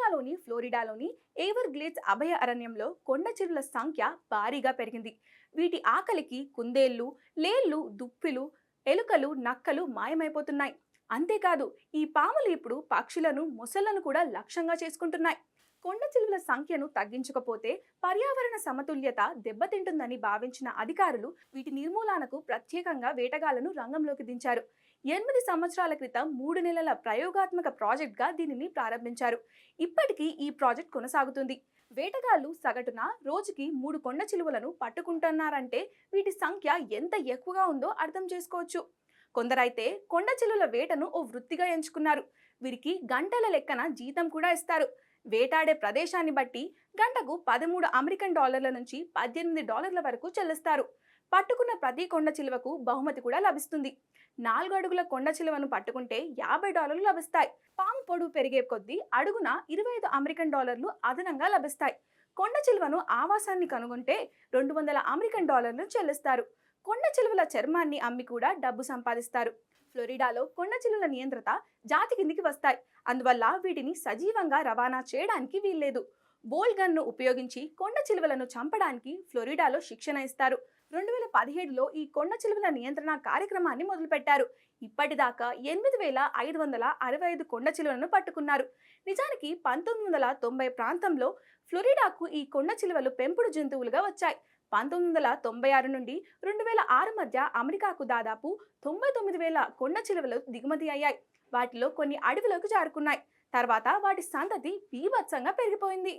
అమెరికాలోని ఫ్లోరిడాలోని ఎవర్ గ్లేట్స్ అభయ అరణ్యంలో కొండ చిరుల సంఖ్య భారీగా పెరిగింది. వీటి ఆకలికి కుందేళ్ళు లేళ్ళు దుప్పిలు ఎలుకలు నక్కలు మాయమైపోతున్నాయి. అంతేకాదు ఈ పాములు ఇప్పుడు పక్షులను మొసళ్ళను కూడా లక్ష్యంగా చేసుకుంటున్నాయి. కొండ చిలువల సంఖ్యను తగ్గించకపోతే పర్యావరణ సమతుల్యత దెబ్బతింటుందని భావించిన అధికారులు వీటి నిర్మూలనకు ప్రత్యేకంగా వేటగాళ్ళను రంగంలోకి దించారు. ఎనిమిది సంవత్సరాల క్రితం మూడు నెలల ప్రయోగాత్మక ప్రాజెక్ట్గా దీనిని ప్రారంభించారు. ఇప్పటికీ ఈ ప్రాజెక్ట్ కొనసాగుతుంది. వేటగాళ్ళు సగటున రోజుకి మూడు కొండ చిలువలను పట్టుకుంటున్నారంటే వీటి సంఖ్య ఎంత ఎక్కువగా ఉందో అర్థం చేసుకోవచ్చు. కొందరైతే కొండ చిలువల వేటను ఓ వృత్తిగా ఎంచుకున్నారు. వీరికి గంటల లెక్కన జీతం కూడా ఇస్తారు. వేటాడే ప్రదేశాన్ని బట్టి గంటకు పదమూడు అమెరికన్ డాలర్ల నుంచి పద్దెనిమిది డాలర్ల వరకు చెల్లిస్తారు. పట్టుకున్న ప్రతి కొండ చిలువకు బహుమతి కూడా లభిస్తుంది. నాలుగు అడుగుల కొండ చిలువను పట్టుకుంటే యాభై డాలర్లు లభిస్తాయి. పాము పొడవు పెరిగే కొద్దీ అడుగున ఇరవై ఐదు అమెరికన్ డాలర్లు అదనంగా లభిస్తాయి. కొండ చిలువను ఆవాసాన్ని కనుగొంటే రెండు వందల అమెరికన్ డాలర్లు చెల్లిస్తారు. కొండ చిలువల చర్మాన్ని అమ్మి కూడా డబ్బు సంపాదిస్తారు. ఫ్లోరిడాలో కొండ చిలువల నియంత్రత జాతి కిందికి వస్తాయి. అందువల్ల వీటిని సజీవంగా రవాణా చేయడానికి వీల్లేదు. బోల్ గన్ను ఉపయోగించి కొండ చిలువలను చంపడానికి ఫ్లోరిడాలో శిక్షణ ఇస్తారు. రెండు వేల పదిహేడులో ఈ కొండ చిలువల నియంత్రణ కార్యక్రమాన్ని మొదలుపెట్టారు. ఇప్పటిదాకా ఎనిమిది వేల ఐదు వందల అరవై ఐదు కొండ చిలువలను పట్టుకున్నారు. నిజానికి పంతొమ్మిది వందల తొంభై ప్రాంతంలో ఫ్లోరిడాకు ఈ కొండ చిలువలు పెంపుడు జంతువులుగా వచ్చాయి. పంతొమ్మిది వందల తొంభై ఆరు నుండి రెండు వేల ఆరు మధ్య అమెరికాకు దాదాపు తొంభై తొమ్మిది వేల కొండ చిలువలు దిగుమతి అయ్యాయి. వాటిలో కొన్ని అడవిలోకి జారుకున్నాయి. తర్వాత వాటి సంతతి బీభత్సంగా పెరిగిపోయింది.